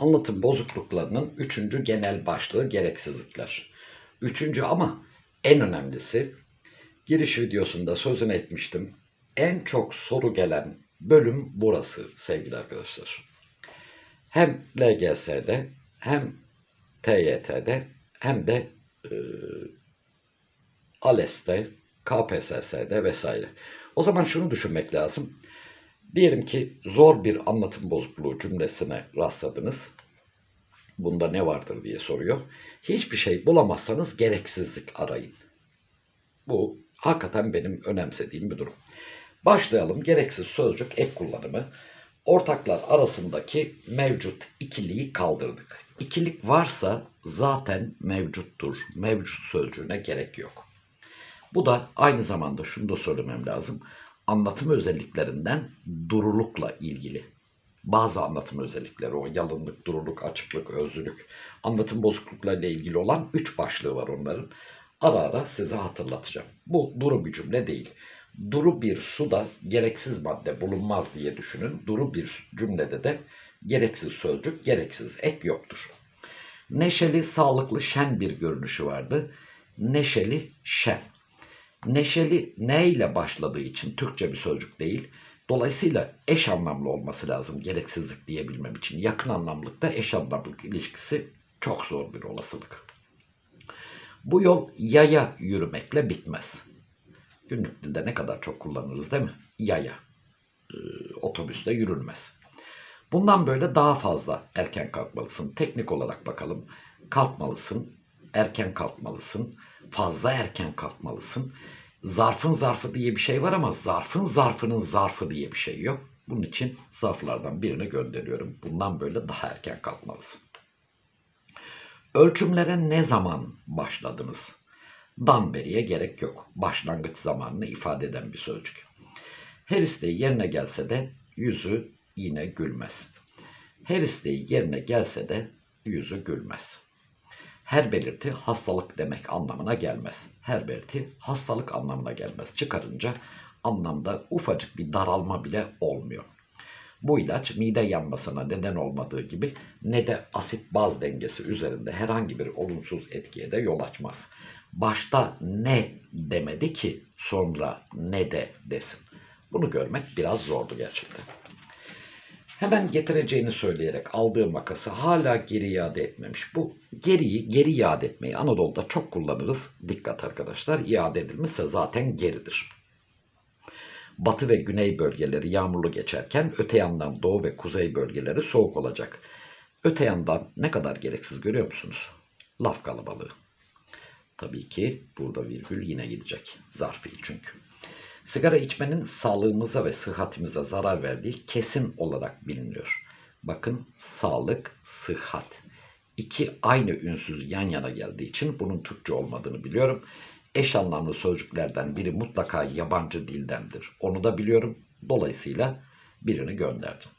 Anlatım bozukluklarının üçüncü genel başlığı gereksizlikler. Üçüncü ama en önemlisi giriş videosunda sözünü etmiştim. En çok soru gelen bölüm burası sevgili arkadaşlar. Hem LGS'de hem TYT'de hem de e, ALES'te, KPSS'de vesaire. O zaman şunu düşünmek lazım. Diyelim ki zor bir anlatım bozukluğu cümlesine rastladınız. Bunda ne vardır diye soruyor. Hiçbir şey bulamazsanız gereksizlik arayın. Bu hakikaten benim önemsediğim bir durum. Başlayalım. Gereksiz sözcük ek kullanımı. Ortaklar arasındaki mevcut ikiliği kaldırdık. İkilik varsa zaten mevcuttur. Mevcut sözcüğüne gerek yok. Bu da aynı zamanda şunu da söylemem lazım. Anlatım özelliklerinden durulukla ilgili. Bazı anlatım özellikleri o yalınlık, duruluk, açıklık, özlülük, anlatım bozukluklarıyla ilgili olan üç başlığı var onların. Ara ara size hatırlatacağım. Bu duru bir cümle değil. Duru bir suda gereksiz madde bulunmaz diye düşünün. Duru bir cümlede de gereksiz sözcük, gereksiz ek yoktur. Neşeli, sağlıklı, şen bir görünüşü vardı. Neşeli, şen. Neşeli ne ile başladığı için Türkçe bir sözcük değil. Dolayısıyla eş anlamlı olması lazım gereksizlik diyebilmem için. Yakın anlamlıkta eş anlamlık ilişkisi çok zor bir olasılık. Bu yol yaya yürümekle bitmez. Günlük dilde ne kadar çok kullanırız değil mi? Yaya. Ee, otobüste yürünmez. Bundan böyle daha fazla erken kalkmalısın. Teknik olarak bakalım. Kalkmalısın, erken kalkmalısın, fazla erken kalkmalısın. Zarfın zarfı diye bir şey var ama zarfın zarfının zarfı diye bir şey yok. Bunun için zarflardan birini gönderiyorum. Bundan böyle daha erken kalkmalısın. Ölçümlere ne zaman başladınız? Dan beriye gerek yok. Başlangıç zamanını ifade eden bir sözcük. Her isteği yerine gelse de yüzü yine gülmez. Her isteği yerine gelse de yüzü gülmez. Her belirti hastalık demek anlamına gelmez. Her belirti hastalık anlamına gelmez. Çıkarınca anlamda ufacık bir daralma bile olmuyor. Bu ilaç mide yanmasına neden olmadığı gibi ne de asit baz dengesi üzerinde herhangi bir olumsuz etkiye de yol açmaz. Başta ne demedi ki sonra ne de desin. Bunu görmek biraz zordu gerçekten. Hemen getireceğini söyleyerek aldığı makası hala geri iade etmemiş. Bu geriyi geri iade etmeyi Anadolu'da çok kullanırız. Dikkat arkadaşlar iade edilmişse zaten geridir. Batı ve güney bölgeleri yağmurlu geçerken öte yandan doğu ve kuzey bölgeleri soğuk olacak. Öte yandan ne kadar gereksiz görüyor musunuz? Laf kalabalığı. Tabii ki burada virgül yine gidecek. Zarf fiil çünkü. Sigara içmenin sağlığımıza ve sıhhatimize zarar verdiği kesin olarak biliniyor. Bakın sağlık, sıhhat. İki aynı ünsüz yan yana geldiği için bunun Türkçe olmadığını biliyorum. Eş anlamlı sözcüklerden biri mutlaka yabancı dildendir. Onu da biliyorum. Dolayısıyla birini gönderdim.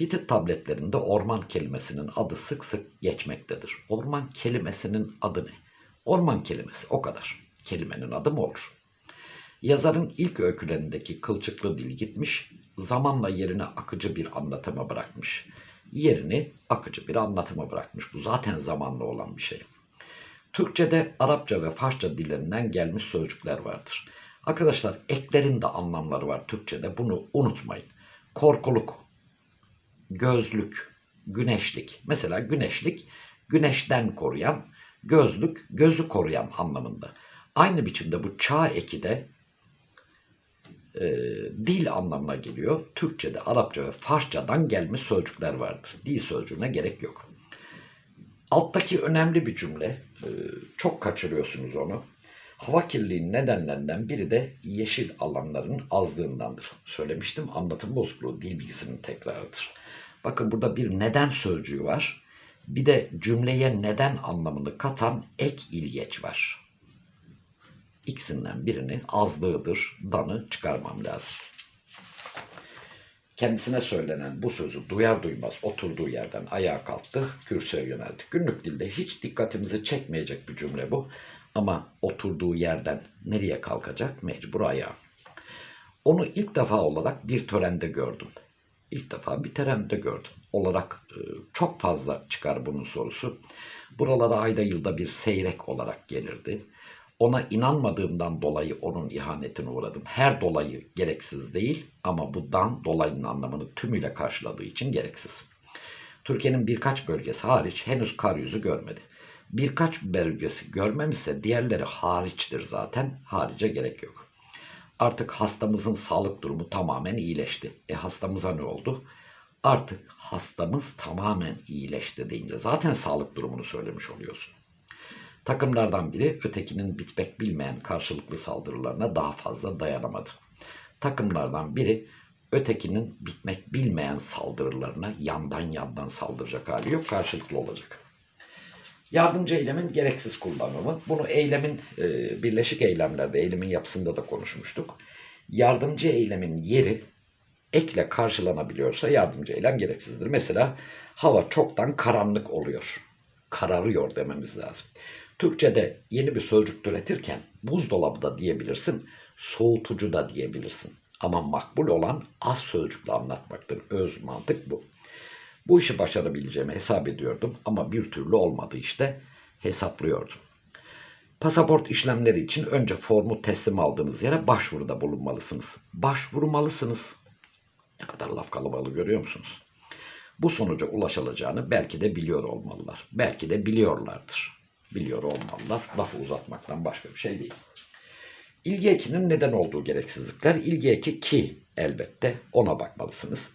Hitit tabletlerinde orman kelimesinin adı sık sık geçmektedir. Orman kelimesinin adı ne? Orman kelimesi o kadar. Kelimenin adı mı olur? Yazarın ilk öykülerindeki kılçıklı dil gitmiş, zamanla yerine akıcı bir anlatıma bırakmış. Yerini akıcı bir anlatıma bırakmış. Bu zaten zamanla olan bir şey. Türkçe'de Arapça ve Farsça dillerinden gelmiş sözcükler vardır. Arkadaşlar eklerin de anlamları var Türkçe'de. Bunu unutmayın. Korkuluk, gözlük, güneşlik. Mesela güneşlik güneşten koruyan, gözlük gözü koruyan anlamında. Aynı biçimde bu çağ eki de e, dil anlamına geliyor. Türkçe'de Arapça ve Farsçadan gelmiş sözcükler vardır. Dil sözcüğüne gerek yok. Alttaki önemli bir cümle. e, çok kaçırıyorsunuz onu. Hava kirliliğinin nedenlerinden biri de yeşil alanların azlığındandır. Söylemiştim anlatım bozukluğu dil bilgisinin tekrarıdır. Bakın burada bir neden sözcüğü var. Bir de cümleye neden anlamını katan ek ilgeç var. İkisinden birini azlığıdır, danı çıkarmam lazım. Kendisine söylenen bu sözü duyar duymaz oturduğu yerden ayağa kalktı, kürsüye yöneldi. Günlük dilde hiç dikkatimizi çekmeyecek bir cümle bu. Ama oturduğu yerden nereye kalkacak? Mecbur ayağa. Onu ilk defa olarak bir törende gördüm. İlk defa bir trende gördüm. Olarak e, çok fazla çıkar bunun sorusu. Buralara ayda yılda bir seyrek olarak gelirdi. Ona inanmadığımdan dolayı onun ihanetine uğradım. Her dolayı gereksiz değil ama bu dan dolayının anlamını tümüyle karşıladığı için gereksiz. Türkiye'nin birkaç bölgesi hariç henüz kar yüzü görmedi. Birkaç bölgesi görmemişse diğerleri hariçtir zaten. Harice gerek yok. Artık hastamızın sağlık durumu tamamen iyileşti. E hastamıza ne oldu? Artık hastamız tamamen iyileşti deyince zaten sağlık durumunu söylemiş oluyorsun. Takımlardan biri ötekinin bitmek bilmeyen karşılıklı saldırılarına daha fazla dayanamadı. Takımlardan biri ötekinin bitmek bilmeyen saldırılarına yandan yandan saldıracak hali yok, karşılıklı olacak. Yardımcı eylemin gereksiz kullanımı. Bunu eylemin e, birleşik eylemlerde, eylemin yapısında da konuşmuştuk. Yardımcı eylemin yeri ekle karşılanabiliyorsa yardımcı eylem gereksizdir. Mesela hava çoktan karanlık oluyor. Kararıyor dememiz lazım. Türkçe'de yeni bir sözcük türetirken buzdolabı da diyebilirsin, soğutucu da diyebilirsin. Ama makbul olan az sözcükle anlatmaktır. Öz mantık bu. Bu işi başarabileceğimi hesap ediyordum ama bir türlü olmadı işte. Hesaplıyordum. Pasaport işlemleri için önce formu teslim aldığınız yere başvuruda bulunmalısınız. Başvurmalısınız. Ne kadar laf kalabalığı görüyor musunuz? Bu sonuca ulaşılacağını belki de biliyor olmalılar. Belki de biliyorlardır. Biliyor olmalılar. Lafı uzatmaktan başka bir şey değil. İlgi ekinin neden olduğu gereksizlikler. İlgi eki ki elbette ona bakmalısınız.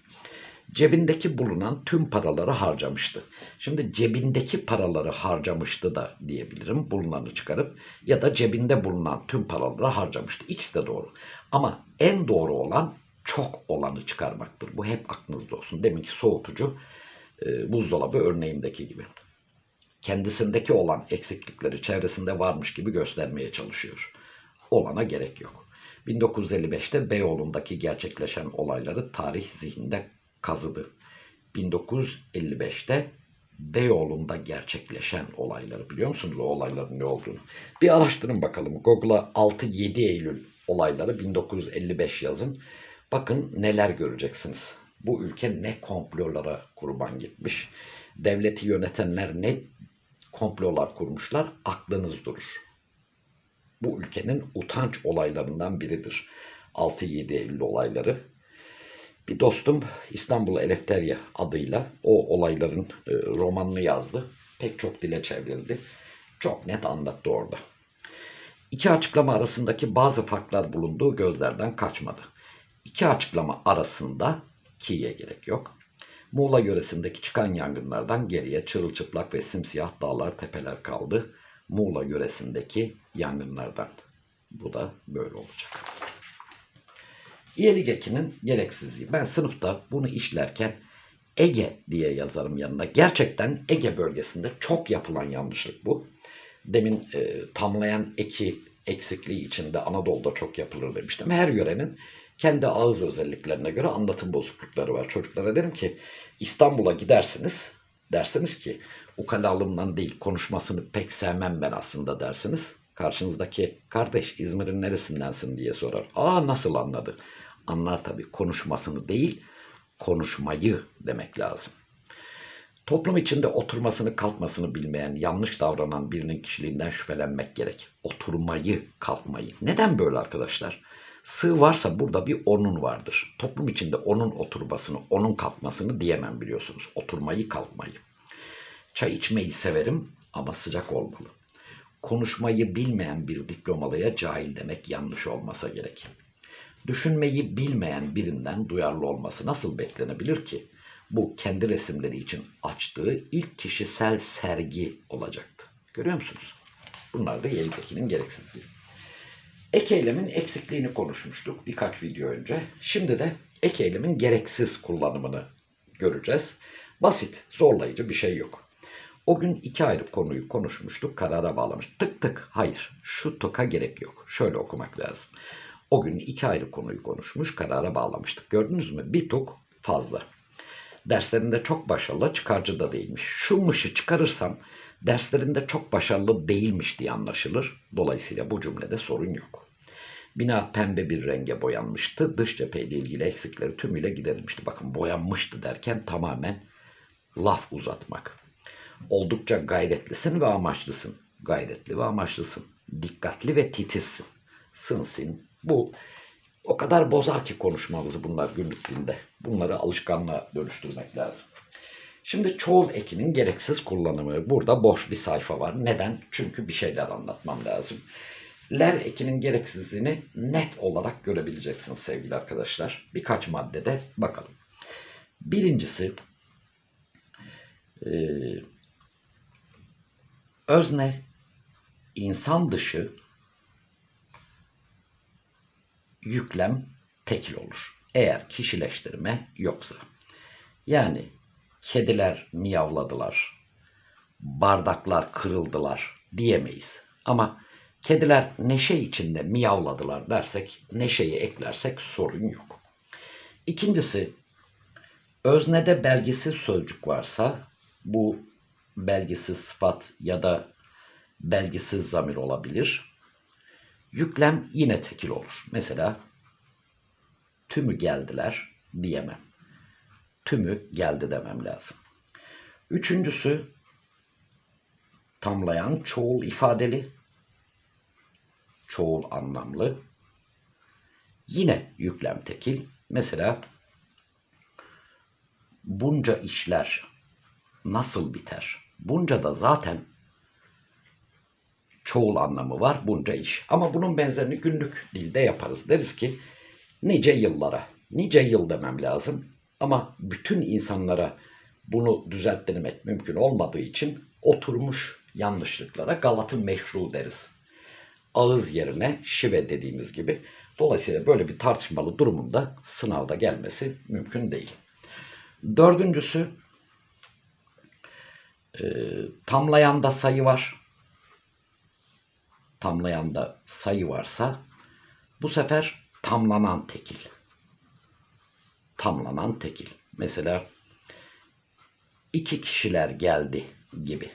Cebindeki bulunan tüm paraları harcamıştı. Şimdi cebindeki paraları harcamıştı da diyebilirim. Bulunanı çıkarıp ya da cebinde bulunan tüm paraları harcamıştı. İkisi de doğru. Ama en doğru olan çok olanı çıkarmaktır. Bu hep aklınızda olsun. Deminki soğutucu e, buzdolabı örneğindeki gibi. Kendisindeki olan eksiklikleri çevresinde varmış gibi göstermeye çalışıyor. Olana gerek yok. 1955'te Beyoğlu'ndaki gerçekleşen olayları tarih zihninde kazıdı. 1955'te Beyoğlu'nda gerçekleşen olayları biliyor musunuz o olayların ne olduğunu? Bir araştırın bakalım. Google'a 6-7 Eylül olayları 1955 yazın. Bakın neler göreceksiniz. Bu ülke ne komplolara kurban gitmiş. Devleti yönetenler ne komplolar kurmuşlar aklınız durur. Bu ülkenin utanç olaylarından biridir. 6-7 Eylül olayları. Bir dostum İstanbul Elefterya adıyla o olayların e, romanını yazdı. Pek çok dile çevrildi. Çok net anlattı orada. İki açıklama arasındaki bazı farklar bulunduğu gözlerden kaçmadı. İki açıklama arasında ki'ye gerek yok. Muğla yöresindeki çıkan yangınlardan geriye çırılçıplak ve simsiyah dağlar tepeler kaldı. Muğla yöresindeki yangınlardan. Bu da böyle olacak. İyelik ekinin gereksizliği. Ben sınıfta bunu işlerken Ege diye yazarım yanına. Gerçekten Ege bölgesinde çok yapılan yanlışlık bu. Demin e, tamlayan eki eksikliği içinde Anadolu'da çok yapılır demiştim. Her yörenin kendi ağız özelliklerine göre anlatım bozuklukları var. Çocuklara derim ki İstanbul'a gidersiniz dersiniz ki ukalalımdan değil konuşmasını pek sevmem ben aslında dersiniz. Karşınızdaki kardeş İzmir'in neresindensin diye sorar. Aa nasıl anladı? Anlar tabii konuşmasını değil konuşmayı demek lazım. Toplum içinde oturmasını kalkmasını bilmeyen, yanlış davranan birinin kişiliğinden şüphelenmek gerek. Oturmayı, kalkmayı. Neden böyle arkadaşlar? Sığ varsa burada bir onun vardır. Toplum içinde onun oturmasını, onun kalkmasını diyemem biliyorsunuz. Oturmayı, kalkmayı. Çay içmeyi severim ama sıcak olmalı. Konuşmayı bilmeyen bir diplomalıya cahil demek yanlış olmasa gerek. Düşünmeyi bilmeyen birinden duyarlı olması nasıl beklenebilir ki? Bu kendi resimleri için açtığı ilk kişisel sergi olacaktı. Görüyor musunuz? Bunlar da Yelik'tekinin gereksizliği. Ek eylemin eksikliğini konuşmuştuk birkaç video önce. Şimdi de ek eylemin gereksiz kullanımını göreceğiz. Basit, zorlayıcı bir şey yok. O gün iki ayrı konuyu konuşmuştuk, karara bağlamış. Tık tık, hayır, şu tıka gerek yok. Şöyle okumak lazım. O gün iki ayrı konuyu konuşmuş, karara bağlamıştık. Gördünüz mü? Bir tuk fazla. Derslerinde çok başarılı, çıkarcı da değilmiş. Şu mışı çıkarırsam derslerinde çok başarılı değilmiş diye anlaşılır. Dolayısıyla bu cümlede sorun yok. Bina pembe bir renge boyanmıştı. Dış cepheyle ilgili eksikleri tümüyle giderilmişti. Bakın boyanmıştı derken tamamen laf uzatmak. Oldukça gayretlisin ve amaçlısın. Gayretli ve amaçlısın. Dikkatli ve titizsin. Sınsin. Bu o kadar bozar ki konuşmamızı bunlar günlük dilde. Bunları alışkanlığa dönüştürmek lazım. Şimdi çoğul ekinin gereksiz kullanımı. Burada boş bir sayfa var. Neden? Çünkü bir şeyler anlatmam lazım. Ler ekinin gereksizliğini net olarak görebileceksiniz sevgili arkadaşlar. Birkaç maddede bakalım. Birincisi e, özne insan dışı yüklem tekil olur. Eğer kişileştirme yoksa. Yani kediler miyavladılar, bardaklar kırıldılar diyemeyiz. Ama kediler neşe içinde miyavladılar dersek, neşeyi eklersek sorun yok. İkincisi, öznede belgisiz sözcük varsa bu belgisiz sıfat ya da belgisiz zamir olabilir. Yüklem yine tekil olur. Mesela tümü geldiler diyemem. Tümü geldi demem lazım. Üçüncüsü tamlayan çoğul ifadeli, çoğul anlamlı. Yine yüklem tekil. Mesela bunca işler nasıl biter? Bunca da zaten çoğul anlamı var bunca iş. Ama bunun benzerini günlük dilde yaparız. Deriz ki nice yıllara, nice yıl demem lazım. Ama bütün insanlara bunu düzelttirmek mümkün olmadığı için oturmuş yanlışlıklara galatı meşru deriz. Ağız yerine şive dediğimiz gibi. Dolayısıyla böyle bir tartışmalı durumunda sınavda gelmesi mümkün değil. Dördüncüsü e, tamlayanda sayı var. Tamlayanda sayı varsa bu sefer tamlanan tekil. Tamlanan tekil. Mesela iki kişiler geldi gibi.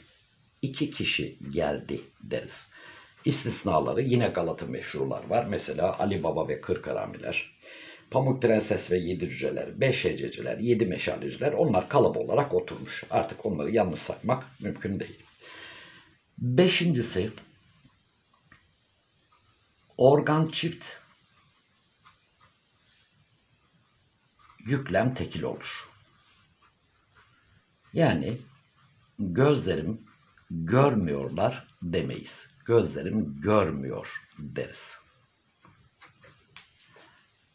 İki kişi geldi deriz. İstisnaları yine Galata meşrular var. Mesela Ali Baba ve Kırk Haramiler, Pamuk Prenses ve Yedi Cüceler, Beş Hececiler, Yedi Meşaleciler onlar kalıp olarak oturmuş. Artık onları yanlış saymak mümkün değil. Beşincisi organ çift yüklem tekil olur. Yani gözlerim görmüyorlar demeyiz. Gözlerim görmüyor deriz.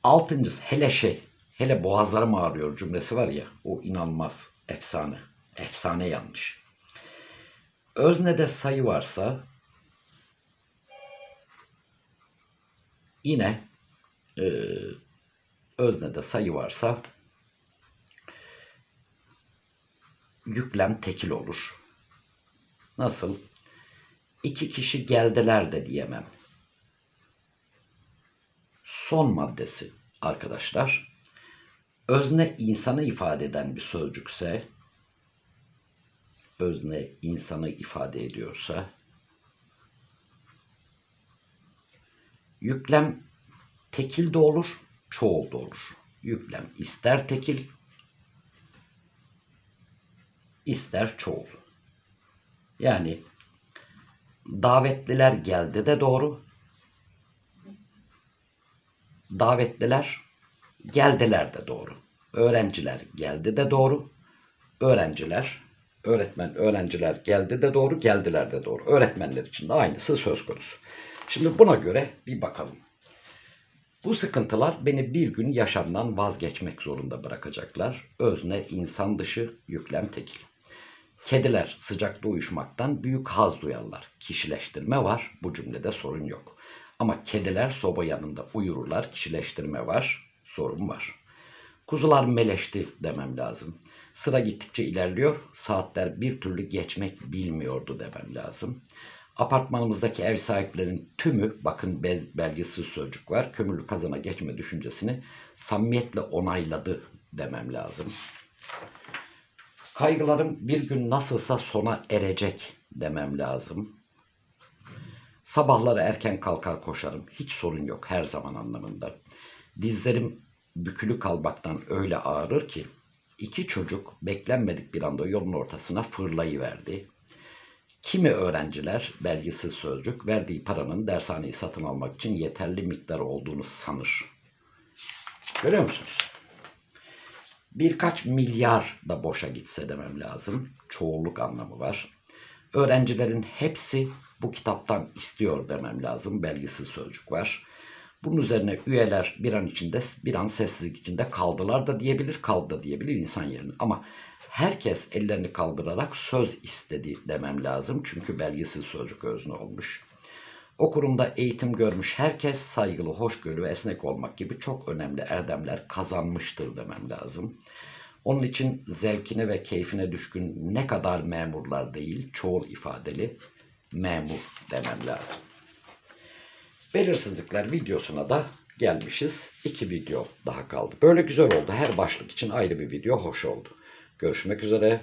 Altıncısı hele şey, hele boğazlarım ağrıyor cümlesi var ya, o inanılmaz, efsane, efsane yanlış. Öznede sayı varsa yine e, öznede sayı varsa yüklem tekil olur. Nasıl? İki kişi geldiler de diyemem. Son maddesi arkadaşlar. Özne insanı ifade eden bir sözcükse, özne insanı ifade ediyorsa, yüklem tekil de olur, çoğul da. Yüklem ister tekil, ister çoğul. Yani davetliler geldi de doğru. Davetliler geldiler de doğru. Öğrenciler geldi de doğru. Öğrenciler, öğretmen, öğrenciler geldi de doğru, geldiler de doğru. Öğretmenler için de aynısı söz konusu. Şimdi buna göre bir bakalım. Bu sıkıntılar beni bir gün yaşamdan vazgeçmek zorunda bırakacaklar. Özne insan dışı, yüklem tekil. Kediler sıcakta uyuşmaktan büyük haz duyarlar. Kişileştirme var, bu cümlede sorun yok. Ama kediler soba yanında uyurlar, kişileştirme var, sorun var. Kuzular meleşti demem lazım. Sıra gittikçe ilerliyor, saatler bir türlü geçmek bilmiyordu demem lazım. Apartmanımızdaki ev sahiplerinin tümü, bakın belgesiz sözcük var, kömürlü kazana geçme düşüncesini samimiyetle onayladı demem lazım. Kaygılarım bir gün nasılsa sona erecek demem lazım. Sabahları erken kalkar koşarım. Hiç sorun yok her zaman anlamında. Dizlerim bükülü kalmaktan öyle ağrır ki iki çocuk beklenmedik bir anda yolun ortasına fırlayıverdi. Kimi öğrenciler belgisiz sözcük verdiği paranın dershaneyi satın almak için yeterli miktar olduğunu sanır. Görüyor musunuz? Birkaç milyar da boşa gitse demem lazım. Çoğulluk anlamı var. Öğrencilerin hepsi bu kitaptan istiyor demem lazım. Belgisiz sözcük var. Bunun üzerine üyeler bir an içinde bir an sessizlik içinde kaldılar da diyebilir, kaldı da diyebilir insan yerine. Ama herkes ellerini kaldırarak söz istedi demem lazım. Çünkü belgisiz sözcük özne olmuş. O kurumda eğitim görmüş herkes saygılı, hoşgörülü ve esnek olmak gibi çok önemli erdemler kazanmıştır demem lazım. Onun için zevkine ve keyfine düşkün ne kadar memurlar değil, çoğul ifadeli memur demem lazım. Belirsizlikler videosuna da gelmişiz. İki video daha kaldı. Böyle güzel oldu. Her başlık için ayrı bir video hoş oldu. Görüşmek üzere.